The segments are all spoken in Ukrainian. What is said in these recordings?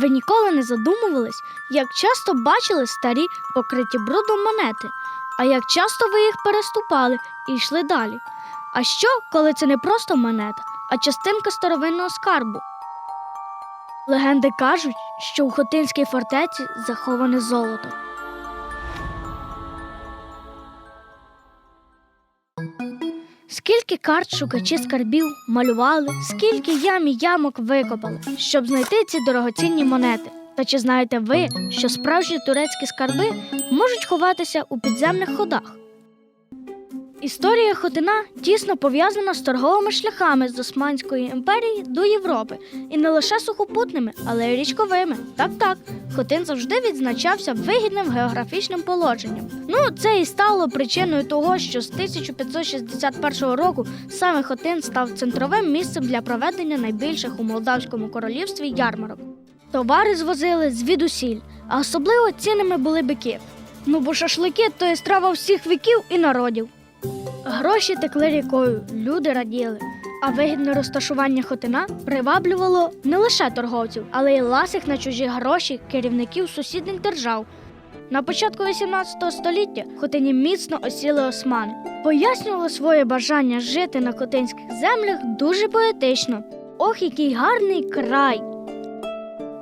Ви ніколи не задумувались, як часто бачили старі покриті брудом монети, а як часто ви їх переступали і йшли далі. А що, коли це не просто монета, а частинка старовинного скарбу? Легенди кажуть, що у Хотинській фортеці заховане золото. Скільки карт шукачі скарбів малювали, скільки ям і ямок викопали, щоб знайти ці дорогоцінні монети. Та чи знаєте ви, що справжні турецькі скарби можуть ховатися у підземних ходах? Історія Хотина тісно пов'язана з торговими шляхами з Османської імперії до Європи, і не лише сухопутними, але й річковими. Так, так, Хотин завжди відзначався вигідним географічним положенням. Ну, це і стало причиною того, що з 1561 року саме Хотин став центровим місцем для проведення найбільших у Молдавському королівстві ярмарок. Товари звозили звідусіль, а особливо цінними були бики. Ну бо шашлики то є страва всіх віків і народів. Гроші текли рікою, люди раділи. А вигідне розташування хотина приваблювало не лише торговців, але й ласих на чужі гроші керівників сусідніх держав. На початку 18 століття Хотині міцно осіли османи. Пояснювали своє бажання жити на хотинських землях дуже поетично. Ох, який гарний край!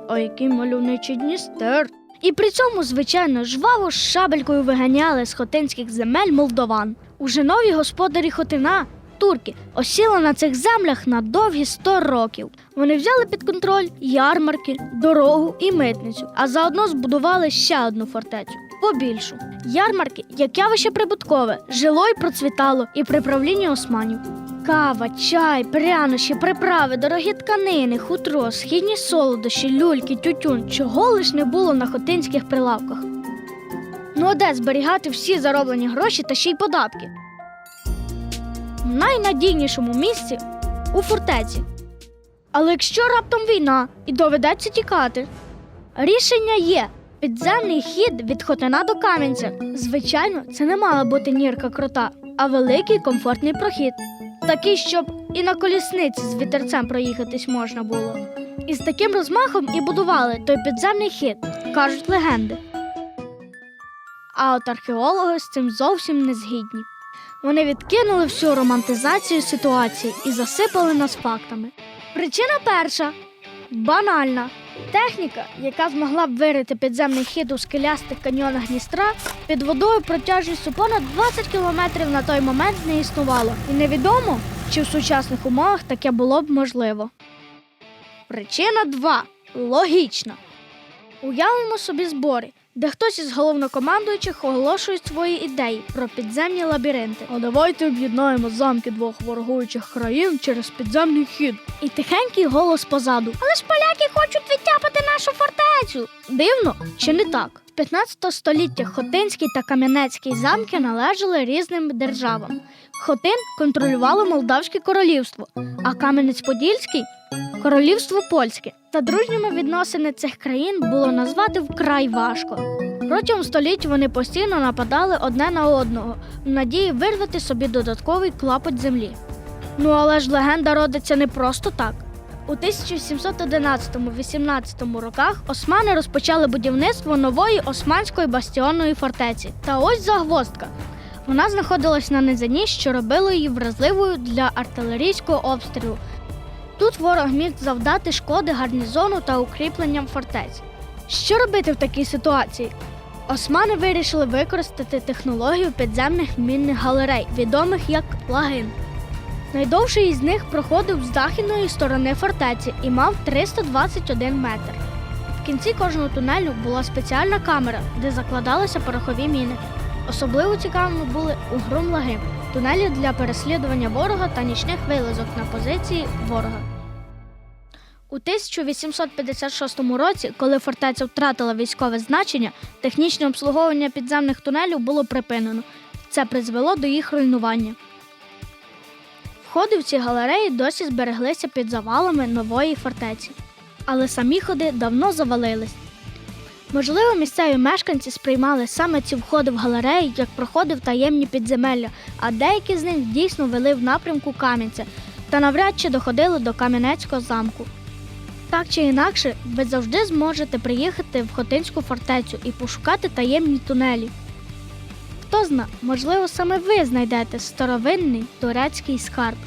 О, який мальовничий Дністер! І при цьому, звичайно, жваво з шабелькою виганяли з хотинських земель молдован. Уже нові господарі Хотина, турки, осіли на цих землях на довгі 100 років. Вони взяли під контроль ярмарки, дорогу і митницю, а заодно збудували ще одну фортецю. Побільшу. Ярмарки, як явище прибуткове, жило й процвітало і при правлінні османів. Кава, чай, прянощі, приправи, дорогі тканини, хутро, східні солодощі, люльки, тютюн, чого лиш не було на хотинських прилавках. Ну а де зберігати всі зароблені гроші та ще й податки? В найнадійнішому місці у фортеці. Але якщо раптом війна і доведеться тікати, рішення є. Підземний хід від Хотина до Кам'янця. Звичайно, це не мала бути нірка крота, а великий комфортний прохід. Такий, щоб і на колісниці з вітерцем проїхатись можна було. І з таким розмахом і будували той підземний хід, кажуть легенди. А от археологи з цим зовсім не згідні. Вони відкинули всю романтизацію ситуації і засипали нас фактами. Причина перша банальна. Техніка, яка змогла б вирити підземний хід у скелястих каньйонах Дністра, під водою протяжністю понад 20 кілометрів на той момент не існувало. І невідомо, чи в сучасних умовах таке було б можливо. Причина 2. Логічна. Уявимо собі збори, де хтось із головнокомандуючих оголошує свої ідеї про підземні лабіринти. А давайте об'єднаємо замки двох ворогуючих країн через підземний хід. І тихенький голос позаду. Але ж поляки хочуть відтяпати нашу фортецю. Дивно чи не так? В 15 столітті Хотинський та Кам'янецький замки належали різним державам. Хотин контролювало Молдавське королівство, а Кам'янець-Подільський королівство польське. Та дружніми відносини цих країн було назвати вкрай важко. Протягом століть вони постійно нападали одне на одного в надії вирвати собі додатковий клапоть землі. Ну але ж легенда родиться не просто так. У 1711-18 роках османи розпочали будівництво нової османської бастіонної фортеці. Та ось загвоздка. Вона знаходилась на низині, що робило її вразливою для артилерійського обстрілу. Тут ворог міг завдати шкоди гарнізону та укріпленням фортець. Що робити в такій ситуації? Османи вирішили використати технологію підземних мінних галерей, відомих як лагин. Найдовший із них проходив з західної сторони фортеці і мав 321 метр. В кінці кожного тунелю була спеціальна камера, де закладалися порохові міни. Особливо цікавими були угрум лаги тунелі для переслідування ворога та нічних вилазок на позиції ворога. У 1856 році, коли фортеця втратила військове значення, технічне обслуговування підземних тунелів було припинено. Це призвело до їх руйнування. Входи в ці галереї досі збереглися під завалами нової фортеці, але самі ходи давно завалились. Можливо, місцеві мешканці сприймали саме ці входи в галереї, як проходив таємні підземелля, а деякі з них дійсно вели в напрямку Кам'янця та навряд чи доходили до Кам'янецького замку. Так чи інакше, ви завжди зможете приїхати в Хотинську фортецю і пошукати таємні тунелі. Хто зна, можливо, саме ви знайдете старовинний турецький скарб.